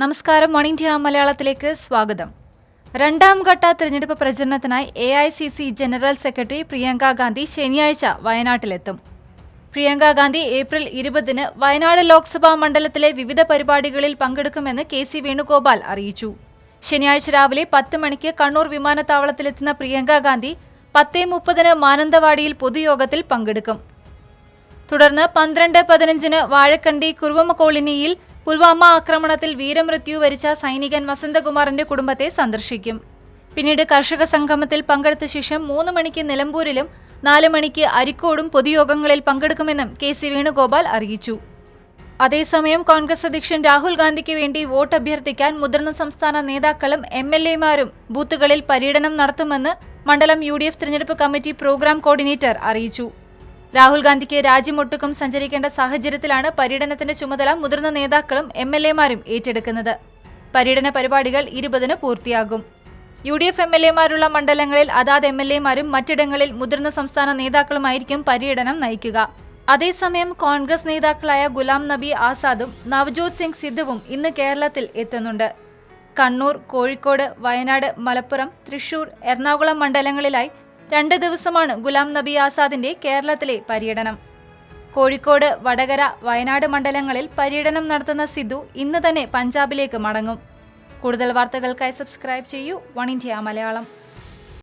നമസ്കാരം. One India മലയാളത്തിലേക്ക് സ്വാഗതം. രണ്ടാം ഘട്ട തിരഞ്ഞെടുപ്പ് പ്രചരണത്തിനായി A I C C general secretary Priyanka Gandhi ശനിയാഴ്ച വയനാട്ടിലെത്തും. പ്രിയങ്ക ഗാന്ധി ഏപ്രിൽ ഇരുപതിന് വയനാട് ലോക്സഭാ മണ്ഡലത്തിലെ വിവിധ പരിപാടികളിൽ പങ്കെടുക്കുമെന്ന് കെ സി വേണുഗോപാൽ അറിയിച്ചു. ശനിയാഴ്ച രാവിലെ പത്ത് മണിക്ക് കണ്ണൂർ വിമാനത്താവളത്തിലെത്തുന്ന പ്രിയങ്ക ഗാന്ധി പത്തേ മുപ്പതിന് മാനന്തവാടിയിൽ പൊതുയോഗത്തിൽ പങ്കെടുക്കും. തുടർന്ന് പന്ത്രണ്ട് പതിനഞ്ചിന് വാഴക്കണ്ടി കുറുവമ്മ കോളനിയിൽ പുൽവാമ ആക്രമണത്തിൽ വീരമൃത്യു വരിച്ച സൈനികൻ വസന്തകുമാറിന്റെ കുടുംബത്തെ സന്ദർശിക്കും. പിന്നീട് കർഷക സംഗമത്തിൽ പങ്കെടുത്ത ശേഷം മൂന്ന് മണിക്ക് നിലമ്പൂരിലും നാല് മണിക്ക് അരിക്കോടും പൊതുയോഗങ്ങളിൽ പങ്കെടുക്കുമെന്നും കെ സി വേണുഗോപാൽ അറിയിച്ചു. അതേസമയം കോൺഗ്രസ് അധ്യക്ഷൻ രാഹുൽ ഗാന്ധിക്ക് വേണ്ടി വോട്ട് അഭ്യർത്ഥിക്കാൻ മുതിർന്ന സംസ്ഥാന നേതാക്കളും എം എൽ എമാരും ബൂത്തുകളിൽ പര്യടനം നടത്തുമെന്ന് മണ്ഡലം യു ഡി എഫ് തിരഞ്ഞെടുപ്പ് കമ്മിറ്റി പ്രോഗ്രാം കോർഡിനേറ്റർ അറിയിച്ചു. രാഹുൽ ഗാന്ധിക്ക് രാജ്യമൊട്ടുക്കും സഞ്ചരിക്കേണ്ട സാഹചര്യത്തിലാണ് പര്യടനത്തിന്റെ ചുമതല മുതിർന്ന നേതാക്കളും എം എൽ എമാരും ഏറ്റെടുക്കുന്നത്. പര്യടന പരിപാടികൾ ഇരുപതിന് പൂർത്തിയാകും. U D F M L എമാരുള്ള മണ്ഡലങ്ങളിൽ അതാത് എം എൽ എമാരും മറ്റിടങ്ങളിൽ മുതിർന്ന സംസ്ഥാന നേതാക്കളുമായിരിക്കും പര്യടനം നയിക്കുക. അതേസമയം കോൺഗ്രസ് നേതാക്കളായ ഗുലാം നബി ആസാദും നവജോത് സിംഗ് സിദ്ധുവും ഇന്ന് കേരളത്തിൽ എത്തുന്നുണ്ട്. കണ്ണൂർ കോഴിക്കോട് വയനാട് മലപ്പുറം തൃശൂർ എറണാകുളം മണ്ഡലങ്ങളിലായി രണ്ട് ദിവസമാണ് ഗുലാം നബി ആസാദിന്റെ കേരളത്തിലെ പര്യടനം. കോഴിക്കോട് വടകര വയനാട് മണ്ഡലങ്ങളിൽ പര്യടനം നടത്തുന്ന സിദ്ധു ഇന്ന് തന്നെ പഞ്ചാബിലേക്ക് മടങ്ങും. കൂടുതൽ വാർത്തകൾക്കായി സബ്സ്ക്രൈബ് ചെയ്യൂ. One India Malayalam.